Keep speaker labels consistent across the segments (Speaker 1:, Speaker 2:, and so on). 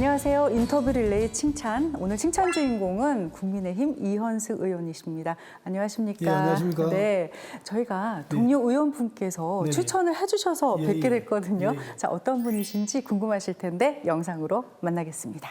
Speaker 1: 네, 안녕하세요. 인터뷰 릴레이 칭찬. 오늘 칭찬 주인공은 국민의힘 이현숙 의원이십니다. 안녕하십니까?
Speaker 2: 예, 안녕하십니까?
Speaker 1: 네, 저희가 동료 의원분께서
Speaker 2: 네네.
Speaker 1: 추천을 해주셔서
Speaker 2: 예,
Speaker 1: 뵙게
Speaker 2: 예.
Speaker 1: 됐거든요.
Speaker 2: 예, 예.
Speaker 1: 자, 어떤 분이신지 궁금하실 텐데 영상으로 만나겠습니다.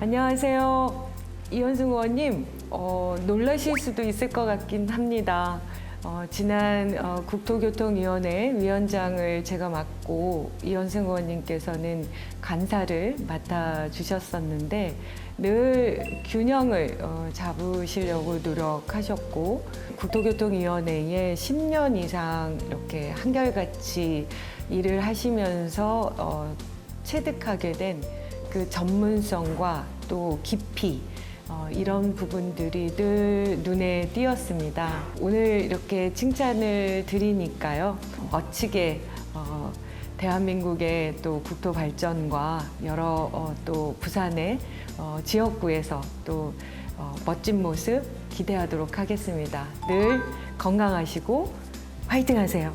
Speaker 3: 안녕하세요. 이현승 의원님, 어, 놀라실 수도 있을 것 같긴 합니다. 어, 지난 어, 국토교통위원회 위원장을 제가 맡고 이현승 의원님께서는 간사를 맡아주셨었는데 늘 균형을 어, 잡으시려고 노력하셨고 국토교통위원회에 10년 이상 이렇게 한결같이 일을 하시면서 어, 체득하게 된 그 전문성과 또 깊이 어, 이런 부분들이 늘 눈에 띄었습니다. 오늘 이렇게 칭찬을 드리니까요. 멋지게 어, 대한민국의 또 국토 발전과 여러 어, 또 부산의 어, 지역구에서 또 어, 멋진 모습 기대하도록 하겠습니다. 늘 건강하시고 화이팅 하세요.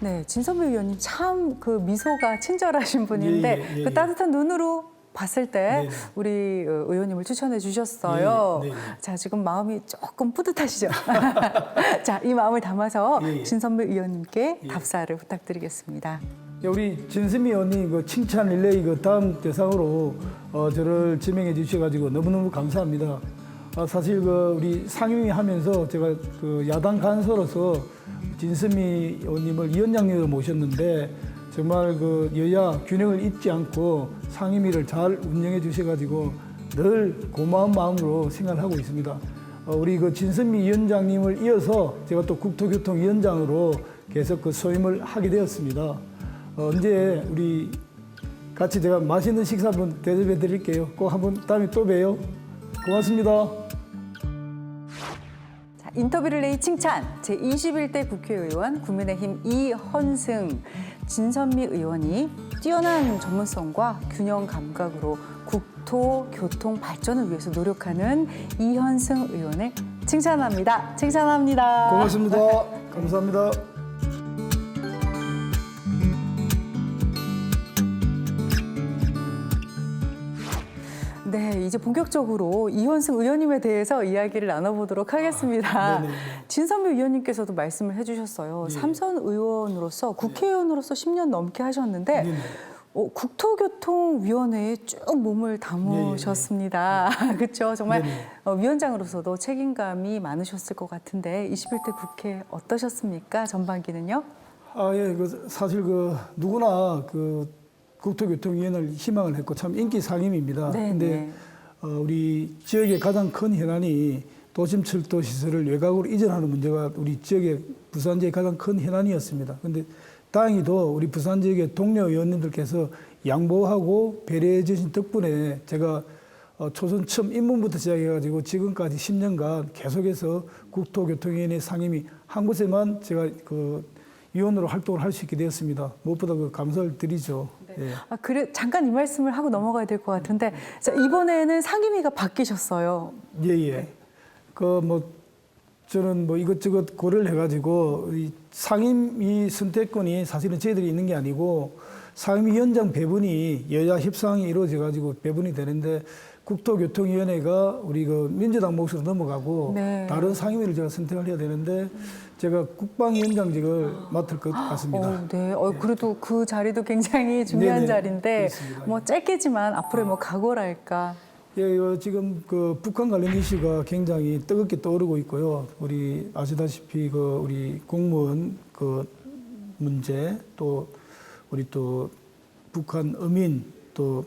Speaker 1: 네, 진선배 의원님 참 그 미소가 친절하신 분인데
Speaker 2: 예, 예, 예,
Speaker 1: 그
Speaker 2: 예.
Speaker 1: 따뜻한 눈으로 봤을 때
Speaker 2: 네, 네.
Speaker 1: 우리 어, 의원님을 추천해 주셨어요.
Speaker 2: 네, 네, 네.
Speaker 1: 자, 지금 마음이 조금 뿌듯하시죠? 자, 이 마음을 담아서
Speaker 2: 예, 예.
Speaker 1: 진선배 의원님께
Speaker 2: 예.
Speaker 1: 답사를 부탁드리겠습니다.
Speaker 2: 예, 우리 진수미 의원님 그 칭찬 릴레이 그 다음 대상으로 어, 저를 지명해 주셔가지고 너무너무 감사합니다. 아, 사실 그 우리 상임위 하면서 제가 그 야당 간사로서 진수미 의원님을 위원장님으로 모셨는데 정말 그 여야 균형을 잊지 않고 상임위를 잘 운영해 주셔가지고 늘 고마운 마음으로 생각하고 있습니다. 어, 우리 그 진선미 위원장님을 이어서 제가 또 국토교통위원장으로 계속 그 소임을 하게 되었습니다. 어, 언제 우리 같이 제가 맛있는 식사 한번 대접해 드릴게요. 꼭 한번 다음에 또 봬요. 고맙습니다.
Speaker 1: 자, 인터뷰 릴레이 칭찬 제21대 국회의원 국민의힘 이헌승 진선미 의원이 뛰어난 전문성과 균형 감각으로 국토 교통 발전을 위해서 노력하는 이현승 의원을 칭찬합니다. 칭찬합니다.
Speaker 2: 고맙습니다. 감사합니다.
Speaker 1: 네, 이제 본격적으로 이현승 의원님에 대해서 이야기를 나눠보도록 하겠습니다.
Speaker 2: 네네.
Speaker 1: 진선미 의원님께서도 말씀을 해주셨어요.
Speaker 2: 네.
Speaker 1: 삼선 의원으로서 국회의원으로서 10년 넘게 하셨는데
Speaker 2: 네네.
Speaker 1: 어, 국토교통위원회에 쭉 몸을 담으셨습니다. 그렇죠? 정말
Speaker 2: 네 네.
Speaker 1: 어, 위원장으로서도 책임감이 많으셨을 것 같은데 21대 국회 어떠셨습니까? 전반기는요?
Speaker 2: 아, 예, 그 사실 그 누구나 그 국토교통위원회를 희망을 했고 참 인기 상임입니다.
Speaker 1: 네,
Speaker 2: 근데
Speaker 1: 네.
Speaker 2: 어, 우리 지역의 가장 큰 현안이 도심 철도 시설을 외곽으로 이전하는 문제가 우리 지역의 부산 지역의 가장 큰 현안이었습니다. 근데 다행히도 우리 부산 지역의 동료 의원님들께서 양보하고 배려해 주신 덕분에 제가 어, 초선 처음 입문부터 시작해가지고 지금까지 10년간 계속해서 국토교통위원회 상임위 한 곳에만 제가 그 위원으로 활동을 할 수 있게 되었습니다. 무엇보다 그 감사를 드리죠. 예.
Speaker 1: 아, 그래 잠깐 이 말씀을 하고 넘어가야 될 것 같은데 자, 이번에는 상임위가 바뀌셨어요.
Speaker 2: 예, 예. 그뭐 저는 뭐 이것저것 고려를 해가지고 이 상임위 선택권이 사실은 저희들이 있는 게 아니고 상임위원장 배분이 여야 협상이 이루어져가지고 배분이 되는데 국토교통위원회가 우리 그 민주당 몫으로 넘어가고
Speaker 1: 네.
Speaker 2: 다른 상임위를 제가 선택을 해야 되는데 제가 국방위원장직을 맡을 것 같습니다.
Speaker 1: 어, 네. 어, 그래도 그 자리도 굉장히 중요한
Speaker 2: 네네.
Speaker 1: 자리인데
Speaker 2: 그렇습니다.
Speaker 1: 뭐 짧게지만 앞으로의 뭐 각오랄까.
Speaker 2: 예, 지금 그 북한 관련 이슈가 굉장히 뜨겁게 떠오르고 있고요. 우리 아시다시피 그 우리 공무원 그 문제 또 우리 또 북한 어민 또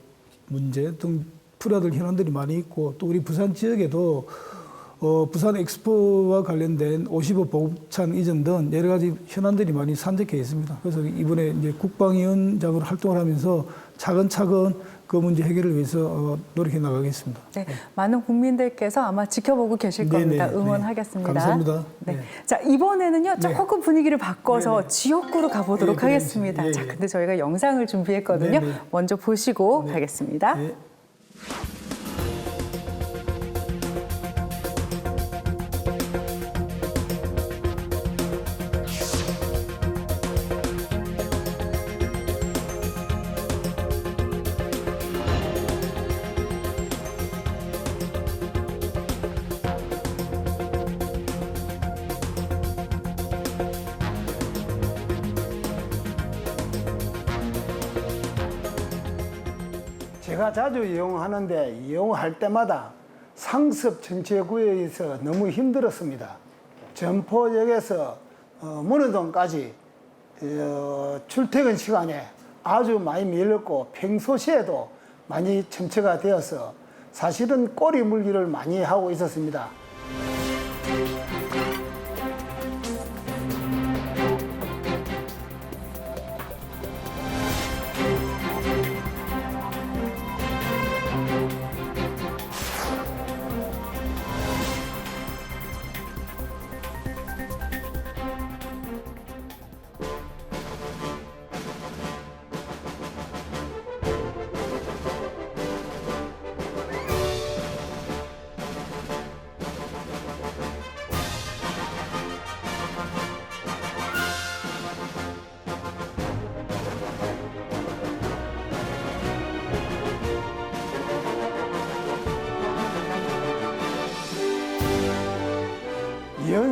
Speaker 2: 문제 등 풀어야 될 현안들이 많이 있고 또 우리 부산 지역에도 어, 부산 엑스포와 관련된 50억 보급창 이전 등 여러 가지 현안들이 많이 산적해 있습니다. 그래서 이번에 이제 국방위원장으로 활동을 하면서 차근차근 그 문제 해결을 위해서 어, 노력해 나가겠습니다.
Speaker 1: 네, 많은 국민들께서 아마 지켜보고 계실
Speaker 2: 네네,
Speaker 1: 겁니다.
Speaker 2: 네.
Speaker 1: 응원하겠습니다.
Speaker 2: 감사합니다.
Speaker 1: 네.
Speaker 2: 네.
Speaker 1: 자 이번에는요
Speaker 2: 네.
Speaker 1: 조금 분위기를 바꿔서
Speaker 2: 네네.
Speaker 1: 지역구로 가보도록
Speaker 2: 네.
Speaker 1: 하겠습니다.
Speaker 2: 예,
Speaker 1: 자
Speaker 2: 예.
Speaker 1: 근데 저희가 영상을 준비했거든요.
Speaker 2: 네네.
Speaker 1: 먼저 보시고
Speaker 2: 네.
Speaker 1: 가겠습니다.
Speaker 2: 예.
Speaker 4: 제가 자주 이용하는데 이용할 때마다 상습 전체구역에서 너무 힘들었습니다. 점포역에서 어, 문호동까지 어, 출퇴근 시간에 아주 많이 밀렸고 평소시에도 많이 점체가 되어서 사실은 꼬리 물기를 많이 하고 있었습니다.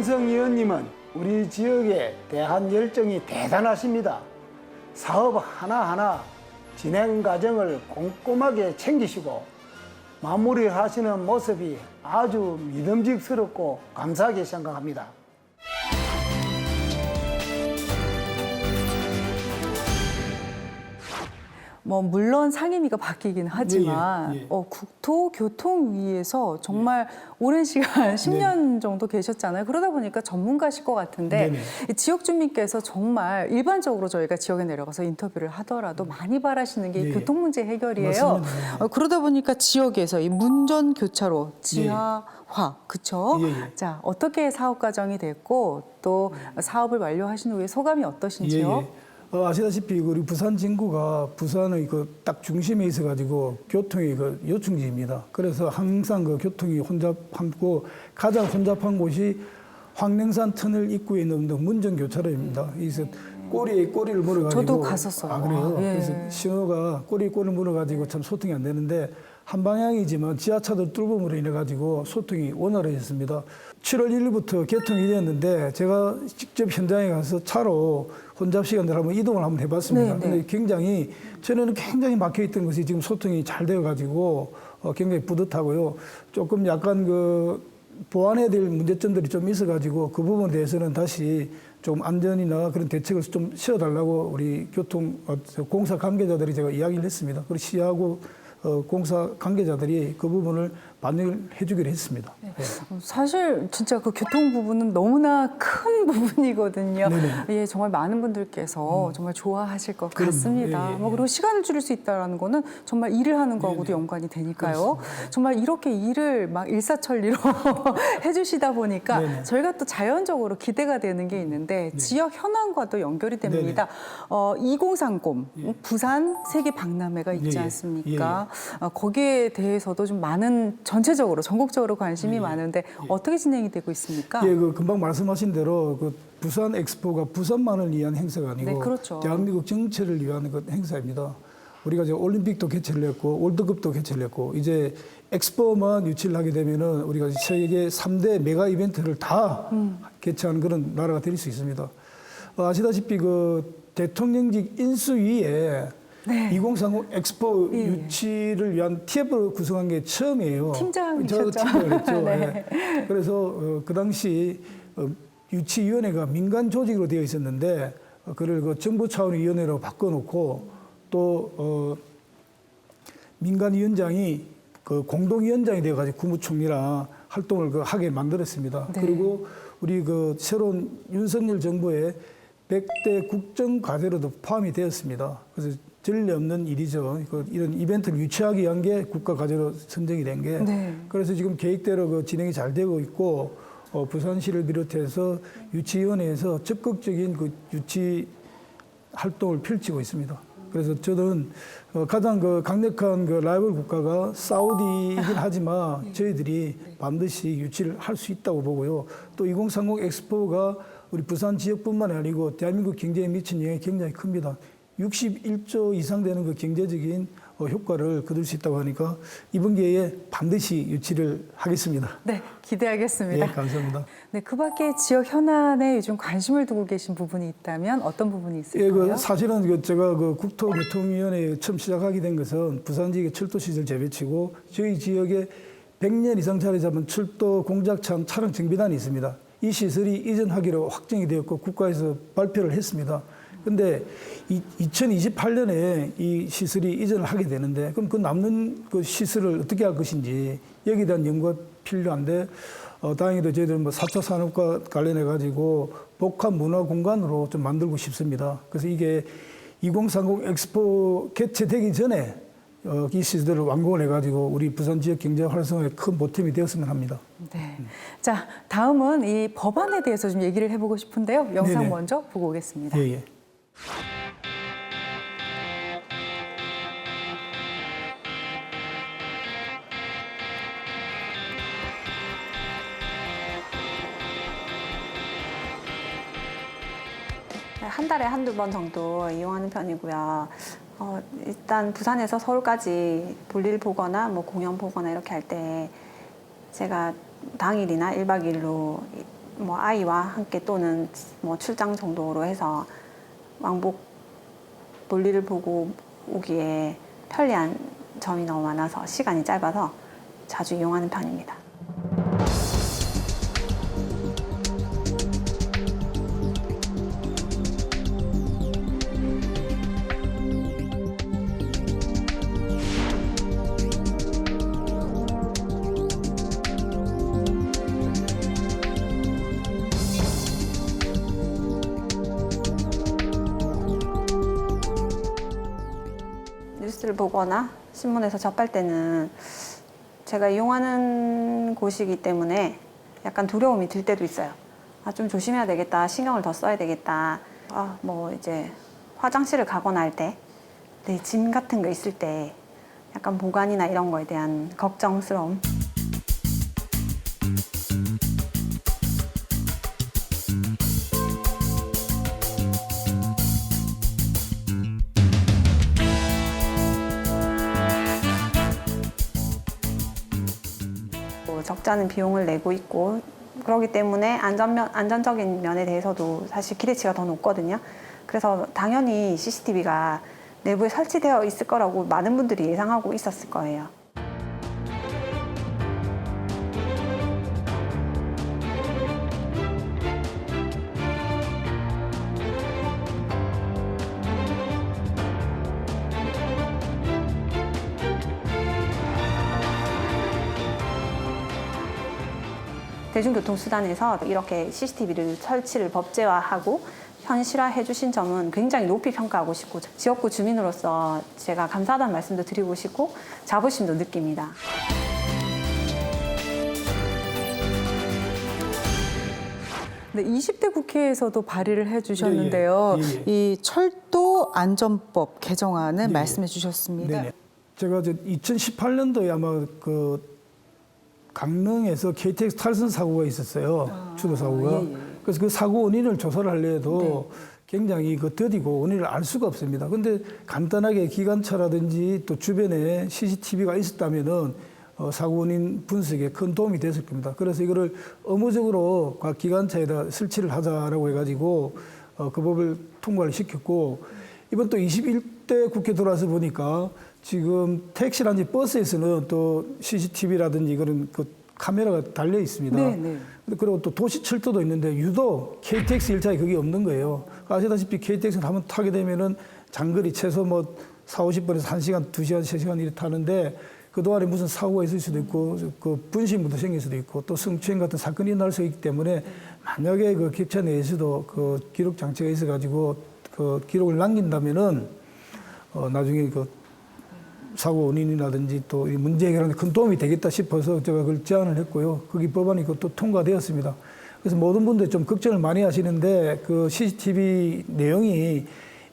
Speaker 4: 이현성 의원님은 우리 지역에 대한 열정이 대단하십니다. 사업 하나하나 진행 과정을 꼼꼼하게 챙기시고 마무리하시는 모습이 아주 믿음직스럽고 감사하게 생각합니다.
Speaker 1: 뭐 물론 상임위가 바뀌긴 하지만
Speaker 2: 예, 예.
Speaker 1: 어, 국토 교통위에서 정말 오랜 시간 10년 정도 계셨잖아요. 그러다 보니까 전문가실 것 같은데 지역 주민께서 정말 일반적으로 저희가 지역에 내려가서 인터뷰를 하더라도 많이 바라시는 게이
Speaker 2: 예, 예.
Speaker 1: 교통 문제 해결이에요. 어, 그러다 보니까 지역에서 이 문전 교차로 지하 화 그쵸?
Speaker 2: 예, 예.
Speaker 1: 자 어떻게 사업 과정이 됐고 또 사업을 완료하신 후에 소감이 어떠신지요?
Speaker 2: 예, 예. 어, 아시다시피 그 우리 부산 진구가 부산의 그 딱 중심에 있어가지고 교통이 그 요충지입니다. 그래서 항상 그 교통이 혼잡하고 가장 혼잡한 곳이 황냉산 터널 입구에 있는 문전 교차로입니다. 그래서 꼬리에 꼬리를 물어가지고
Speaker 1: 저도 갔었어요.
Speaker 2: 아 그래요?
Speaker 1: 아, 예.
Speaker 2: 그래서 신호가 꼬리에 꼬리를 물어가지고 참 소통이 안 되는데 한 방향이지만 지하차도 뚫음으로 인해 가지고 소통이 원활해졌습니다. 7월 1일부터 개통이 되었는데 제가 직접 현장에 가서 차로 혼잡 시간들 한번 이동을 한번 해봤습니다.
Speaker 1: 네, 네.
Speaker 2: 근데 굉장히 전에는 굉장히 막혀 있던 것이 지금 소통이 잘 되어 가지고 어, 굉장히 뿌듯하고요. 조금 약간 그 보완해야 될 문제점들이 좀 있어 가지고 그 부분에 대해서는 다시 좀 안전이나 그런 대책을 좀 세워달라고 우리 교통 어, 저 공사 관계자들이 제가 이야기를 했습니다. 그리고 시하고 어, 공사 관계자들이 그 부분을 반영을 해주기로 했습니다. 네.
Speaker 1: 사실 진짜 그 교통 부분은 너무나 큰 부분이거든요.
Speaker 2: 네네.
Speaker 1: 예, 정말 많은 분들께서 정말 좋아하실 것
Speaker 2: 그럼요.
Speaker 1: 같습니다.
Speaker 2: 예, 예,
Speaker 1: 뭐
Speaker 2: 예.
Speaker 1: 그리고 시간을 줄일 수 있다라는 거는 정말 일을 하는 거하고도 연관이 되니까요. 정말 이렇게 일을 막 일사천리로 해주시다 보니까
Speaker 2: 네네.
Speaker 1: 저희가 또 자연적으로 기대가 되는 게 있는데 지역 현황과도 연결이 됩니다. 어, 2030 부산 세계 박람회가 있지
Speaker 2: 예, 예.
Speaker 1: 않습니까? 어, 거기에 대해서도 좀 많은 전체적으로 전국적으로 관심이 많은데 어떻게 진행이 되고 있습니까?
Speaker 2: 예, 그 금방 말씀하신 대로 그 부산 엑스포가 부산만을 위한 행사가 아니고
Speaker 1: 네, 그렇죠.
Speaker 2: 대한민국 전체를 위한 그 행사입니다. 우리가 이제 올림픽도 개최를 했고 월드컵도 개최를 했고 이제 엑스포만 유치를 하게 되면은 우리가 세계 3대 메가 이벤트를 다
Speaker 1: 음.
Speaker 2: 개최하는 그런 나라가 될 수 있습니다. 어, 아시다시피 그 대통령직 인수위에
Speaker 1: 네.
Speaker 2: 2030 엑스포
Speaker 1: 예.
Speaker 2: 유치를 위한 TF를 구성한 게 처음이에요.
Speaker 1: 팀장이셨죠?
Speaker 2: 했죠.
Speaker 1: 네.
Speaker 2: 예. 그래서 어, 그 당시 어, 유치위원회가 민간 조직으로 되어 있었는데 어, 그를 그 정부 차원의 위원회로 바꿔놓고 또 어, 민간 위원장이 그 공동위원장이 되어가지고 국무총리랑 활동을 그 하게 만들었습니다.
Speaker 1: 네.
Speaker 2: 그리고 우리 그 새로운 윤석열 정부의 100대 국정 과제로도 포함이 되었습니다. 그래서 전례 없는 일이죠. 그 이런 이벤트를 유치하기 위한 게 국가 과제로 선정이 된 게.
Speaker 1: 네.
Speaker 2: 그래서 지금 계획대로 그 진행이 잘 되고 있고 어, 부산시를 비롯해서 유치위원회에서 적극적인 그 유치 활동을 펼치고 있습니다. 그래서 저는 어, 가장 그 강력한 그 라이벌 국가가 사우디이긴 하지만 저희들이 반드시 유치를 할 수 있다고 보고요. 또 2030 엑스포가 우리 부산 지역뿐만 아니고 대한민국 경제에 미친 영향이 굉장히 큽니다. 61조 이상 되는 그 경제적인 어, 효과를 거둘 수 있다고 하니까 이번 기회에 반드시 유치를 하겠습니다.
Speaker 1: 네, 기대하겠습니다.
Speaker 2: 예, 감사합니다.
Speaker 1: 네, 그 밖에 지역 현안에 요즘 관심을 두고 계신 부분이 있다면 어떤 부분이
Speaker 2: 예,
Speaker 1: 있을까요?
Speaker 2: 그 사실은 그 제가 그 국토교통위원회 처음 시작하게 된 것은 부산 지역의 철도 시설 재배치고 저희 지역에 100년 이상 자리 잡은 철도 공작참 차량 정비단이 있습니다. 이 시설이 이전하기로 확정이 되었고 국가에서 발표를 했습니다. 근데 2028년에 이 시설이 이전을 하게 되는데 그럼 그 남는 그 시설을 어떻게 할 것인지 여기에 대한 연구가 필요한데 어, 다행히도 저희들 뭐 4차 산업과 관련해 가지고 복합 문화 공간으로 좀 만들고 싶습니다. 그래서 이게 2030 엑스포 개최되기 전에 어, 이 시설을 완공을 해가지고 우리 부산 지역 경제 활성화에 큰 보탬이 되었으면 합니다.
Speaker 1: 네. 자, 다음은 이 법안에 대해서 좀 얘기를 해보고 싶은데요. 영상
Speaker 2: 네네.
Speaker 1: 먼저 보고 오겠습니다.
Speaker 2: 예, 예.
Speaker 5: 네, 한 달에 한두 번 정도 이용하는 편이고요. 어, 일단 부산에서 서울까지 볼일 보거나 뭐 공연 보거나 이렇게 할 때 제가 당일이나 1박 2일로 뭐 아이와 함께 또는 뭐 출장 정도로 해서 왕복 볼일을 보고 오기에 편리한 점이 너무 많아서 시간이 짧아서 자주 이용하는 편입니다. 뉴스를 보거나 신문에서 접할 때는 제가 이용하는 곳이기 때문에 약간 두려움이 들 때도 있어요. 아, 좀 조심해야 되겠다. 신경을 더 써야 되겠다. 아, 뭐 이제 화장실을 가거나 할 때, 내 짐 같은 거 있을 때 약간 보관이나 이런 거에 대한 걱정스러움. 적지 않은 비용을 내고 있고 그렇기 때문에 안전면, 안전적인 면에 대해서도 사실 기대치가 더 높거든요. 그래서 당연히 CCTV가 내부에 설치되어 있을 거라고 많은 분들이 예상하고 있었을 거예요. 대중교통수단에서 이렇게 CCTV를 설치를 법제화하고 현실화해 주신 점은 굉장히 높이 평가하고 싶고 지역구 주민으로서 제가 감사하다는 말씀도 드리고 싶고 자부심도 느낍니다.
Speaker 1: 네, 20대 국회에서도 발의를 해주셨는데요.
Speaker 2: 예, 예. 예,
Speaker 1: 이 철도 안전법 개정안을
Speaker 2: 예.
Speaker 1: 말씀해 주셨습니다.
Speaker 2: 네네. 제가 저 2018년도에 아마 그 강릉에서 KTX 탈선 사고가 있었어요. 추도 사고가.
Speaker 1: 예, 예.
Speaker 2: 그래서 그 사고 원인을 조사를 하려도 굉장히 그 더디고 원인을 알 수가 없습니다. 근데 간단하게 기관차라든지 또 주변에 CCTV가 있었다면은 어, 사고 원인 분석에 큰 도움이 됐을 겁니다. 그래서 이거를 의무적으로 각 기관차에다 설치를 하자라고 해가지고 어, 그 법을 통과를 시켰고 이번 또 21대 국회 들어와서 보니까 지금 택시라든지 버스에서는 또 CCTV라든지 그런 그 카메라가 달려 있습니다.
Speaker 1: 네, 네.
Speaker 2: 그리고 또 도시철도도 있는데 유독 KTX 일차에 그게 없는 거예요. 아시다시피 KTX는 한번 타게 되면은 장거리 최소 뭐 4, 50분에서 1시간, 2시간, 3시간 이렇게 타는데 그동안에 무슨 사고가 있을 수도 있고 그 분심부터 생길 수도 있고 또 성추행 같은 사건이 날 수 있기 때문에 만약에 그 객차 내에서도 그 기록 장치가 있어 가지고 그 기록을 남긴다면은 어 나중에 그 사고 원인이라든지 또 이 문제 해결하는 데큰 도움이 되겠다 싶어서 제가 그걸 제안을 했고요. 거기 법안이 그것도 통과되었습니다. 그래서 모든 분들이 좀 걱정을 많이 하시는데 그 CCTV 내용이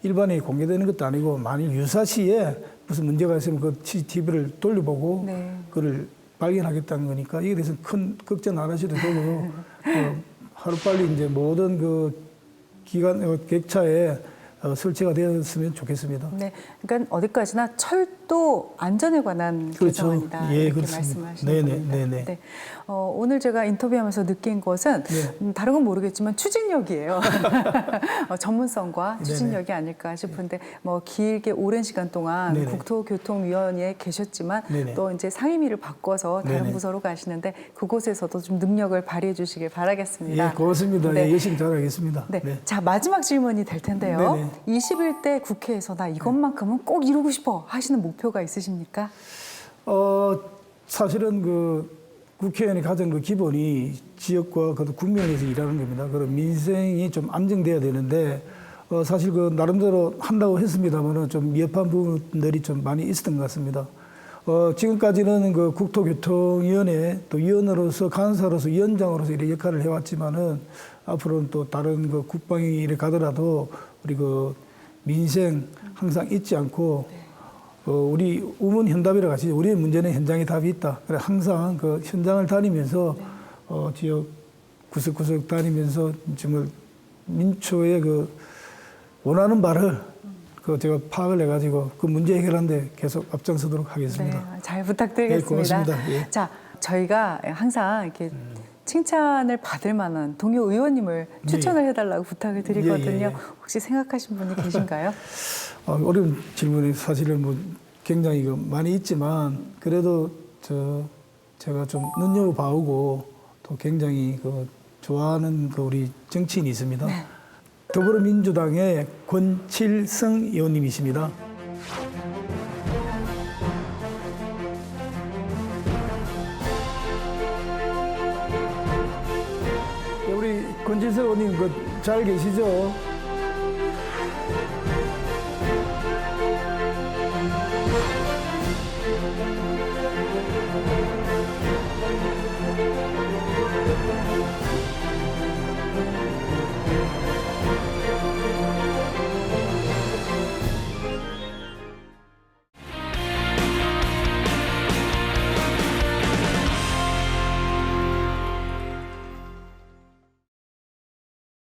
Speaker 2: 일반에 공개되는 것도 아니고 만일 유사시에 무슨 문제가 있으면 그 CCTV를 돌려보고
Speaker 1: 네.
Speaker 2: 그를 발견하겠다는 거니까 이에 대해서 큰 걱정 안 하셔도 되고 어, 하루빨리 이제 모든 그 기관 어, 객차에 어, 설치가 되었으면 좋겠습니다.
Speaker 1: 네, 그러니까 어디까지나 철도 안전에 관한
Speaker 2: 그렇죠.
Speaker 1: 개정안이다
Speaker 2: 예,
Speaker 1: 이렇게
Speaker 2: 그렇습니다.
Speaker 1: 말씀하시는
Speaker 2: 네네,
Speaker 1: 겁니다.
Speaker 2: 네네.
Speaker 1: 네. 어, 오늘 제가 인터뷰하면서 느낀 것은
Speaker 2: 네.
Speaker 1: 음, 다른 건 모르겠지만 추진력이에요. 어, 전문성과
Speaker 2: 네네.
Speaker 1: 추진력이 아닐까 싶은데 뭐 길게 오랜 시간 동안
Speaker 2: 네네.
Speaker 1: 국토교통위원회에 계셨지만
Speaker 2: 네네.
Speaker 1: 또 이제 상임위를 바꿔서 다른
Speaker 2: 네네.
Speaker 1: 부서로 가시는데 그곳에서도 좀 능력을 발휘해 주시길 바라겠습니다.
Speaker 2: 예, 고맙습니다.
Speaker 1: 네.
Speaker 2: 예, 열심히 잘하겠습니다.
Speaker 1: 네.
Speaker 2: 네.
Speaker 1: 자, 마지막 질문이 될 텐데요.
Speaker 2: 네네.
Speaker 1: 21대 국회에서 나 이것만큼은 꼭 이루고 싶어 하시는 목표가 있으십니까?
Speaker 2: 어, 사실은 그 국회의원의 가장 그 기본이 지역과 그 국면에서 일하는 겁니다. 그런 민생이 좀 안정돼야 되는데 어, 사실 그 나름대로 한다고 했습니다만은 좀 미흡한 부분들이 좀 많이 있었던 것 같습니다. 어, 지금까지는 그 국토교통위원회 또 위원으로서 간사로서 위원장으로서 이런 역할을 해왔지만은 앞으로는 또 다른 그 국방위 일에 가더라도 우리 그 민생 항상 잊지 않고 어, 우리 우문 현답이라 같이 우리의 문제는 현장에 답이 있다. 그래 항상 그 현장을 다니면서 어, 지역 구석구석 다니면서 정말 민초의 그 원하는 바를 그 제가 파악을 해가지고 그 문제 해결하는데 계속 앞장서도록 하겠습니다.
Speaker 1: 네, 잘 부탁드리겠습니다.
Speaker 2: 네, 고맙습니다. 예.
Speaker 1: 자, 저희가 항상 이렇게 칭찬을 받을 만한 동료 의원님을 추천을 해달라고 부탁을 드리거든요.
Speaker 2: 예, 예.
Speaker 1: 혹시 생각하신 분이 계신가요?
Speaker 2: 어, 어려운 질문이 사실은 뭐 굉장히 그 많이 있지만 그래도 저 제가 좀 눈여겨봐오고 또 굉장히 그 좋아하는 그 우리 정치인이 있습니다.
Speaker 1: 네.
Speaker 2: 더불어민주당의 권칠성 의원님이십니다. 권칠성 의원님 그 잘 계시죠?